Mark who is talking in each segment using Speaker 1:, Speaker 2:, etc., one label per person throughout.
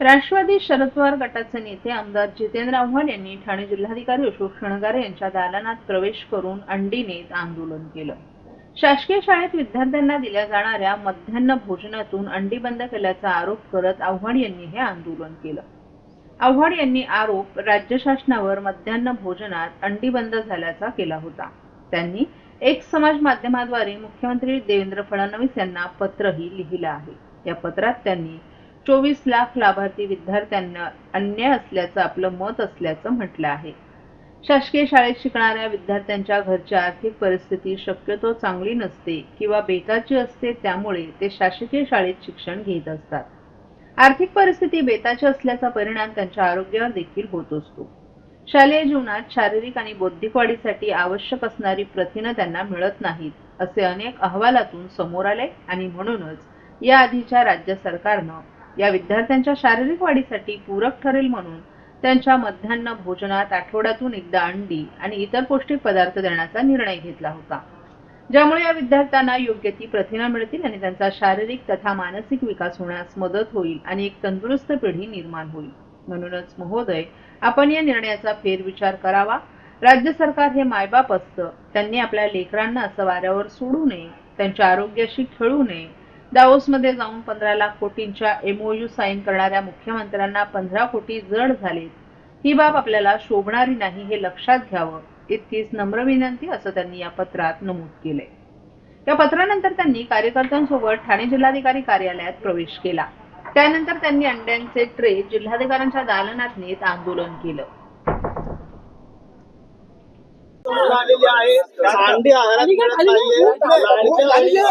Speaker 1: राष्ट्रवादी शरद पवार गटाचे नेते आमदार जितेंद्र आव्हाड यांनी ठाणे जिल्हाधिकारी अशोक क्षणगारे यांच्या दालनात प्रवेश करून अंडी नेत आंदोलन केलं. शासकीय शाळेत विद्यार्थ्यांना दिल्या जाणाऱ्या मध्यान्ह भोजनातून अंडी बंद केल्याचा आरोप करत आव्हाड यांनी हे आंदोलन केलं. आव्हाड यांनी आरोप राज्य शासनावर मध्यान्ह भोजनात अंडी बंद झाल्याचा केला होता. त्यांनी एक समाज माध्यमाद्वारे मुख्यमंत्री देवेंद्र फडणवीस यांना पत्रही लिहिलं आहे. या पत्रात त्यांनी चोवीस लाख लाभार्थी विद्यार्थ्यांना अन्याय असल्याचं आपलं मत असल्याचं म्हटलं आहे. शासकीय शाळेत शिकणाऱ्या विद्यार्थ्यांच्या घरची आर्थिक परिस्थिती शक्यतो चांगली नसते किंवा बेताची असते त्यामुळे ते शासकीय शाळेत शिक्षण घेत असतात. आर्थिक परिस्थिती बेताची असल्याचा परिणाम त्यांच्या आरोग्यावर देखील होत असतो. शालेय जीवनात शारीरिक आणि बौद्धिक वाढीसाठी आवश्यक असणारी प्रथिनं त्यांना मिळत नाहीत असे अनेक अहवालातून समोर आले आणि म्हणूनच या आधीच्या राज्य सरकारनं या विद्यार्थ्यांच्या शारीरिक वाढीसाठी पूरक ठरेल म्हणून त्यांच्या मध्यान्ह भोजनात आठवड्यातून एकदा अंडी आणि इतर पौष्टिक पदार्थ देण्याचा निर्णय घेतला होता. ज्यामुळे या विद्यार्थ्यांना योग्य ती प्रथिनं मिळतील आणि त्यांचा शारीरिक तथा मानसिक विकास होण्यास मदत होईल आणि एक तंदुरुस्त पिढी निर्माण होईल. म्हणूनच महोदय आपण या निर्णयाचा फेरविचार करावा. राज्य सरकार हे मायबाप असतं. त्यांनी आपल्या लेकरांना असं वाऱ्यावर सोडू नये त्यांच्या आरोग्याशी खेळू नये दावोसमध्ये जाऊन पंधरा लाख कोटींच्या एमओयू साईन करणाऱ्या मुख्यमंत्र्यांना पंधरा कोटी जड झाले. ही बाब आपल्याला शोभणारी नाही हे लक्षात घ्यावं इतकीच नम्र विनंती असं त्यांनी या पत्रात नमूद केलंय. या पत्रानंतर त्यांनी कार्यकर्त्यांसोबत ठाणे जिल्हाधिकारी कार्यालयात प्रवेश केला. त्यानंतर त्यांनी अंड्यांचे ट्रे जिल्हाधिकाऱ्यांच्या दालनात नेत आंदोलन केलं.
Speaker 2: आहारात मिळत नाहीये.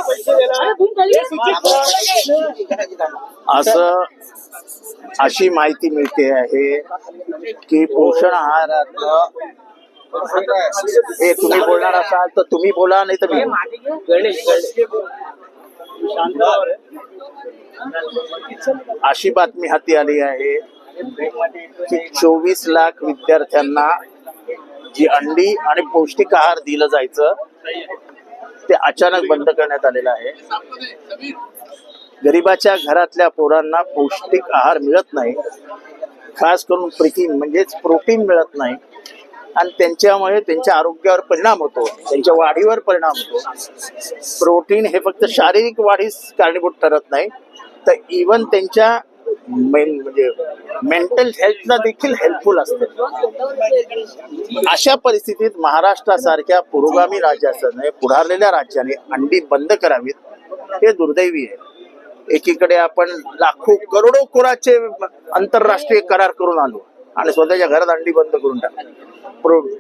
Speaker 2: पैसे देणार.
Speaker 3: असं अशी माहिती मिळते आहे की पोषण आहारात हे तुम्ही बोलणार असाल तर तुम्ही बोला नाही तर मी. अशी बातमी हाती आली आहे की चोवीस लाख विद्यार्थ्यांना जी अंडी आणि पौष्टिक आहार दिलं जायचं ते अचानक बंद करण्यात आलेलं आहे. गरिबाच्या घरातल्या पोरांना पौष्टिक आहार मिळत नाही. खास करून प्रोटीन म्हणजेच प्रोटीन मिळत नाही. आणि त्यांच्यामुळे त्यांच्या आरोग्यावर परिणाम होतो. त्यांच्या वाढीवर परिणाम होतो. प्रोटीन हे फक्त शारीरिक वाढीस कारणीभूत ठरत नाही. तर इवन त्यांच्या मेन म्हणजे मेंटल हेल्थला देखील हेल्पफुल असते. अशा परिस्थितीत महाराष्ट्रासारख्या पुरोगामी राज्याने पुढारलेल्या राज्याने अंडी बंद करावीत हे दुर्दैवी आहे. एकीकडे आपण लाखो करोडो कोराचे आंतरराष्ट्रीय करार करून आलो आणि स्वतःच्या घरात अंडी बंद करून टाकली.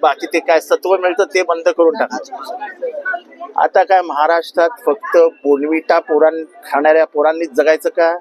Speaker 3: बाकी ते काय सत्व मिळतं ते बंद करून टाकायचं आता काय महाराष्ट्रात फक्त बोनविटा पोरां खाणाऱ्या पोरांनीच जगायचं का?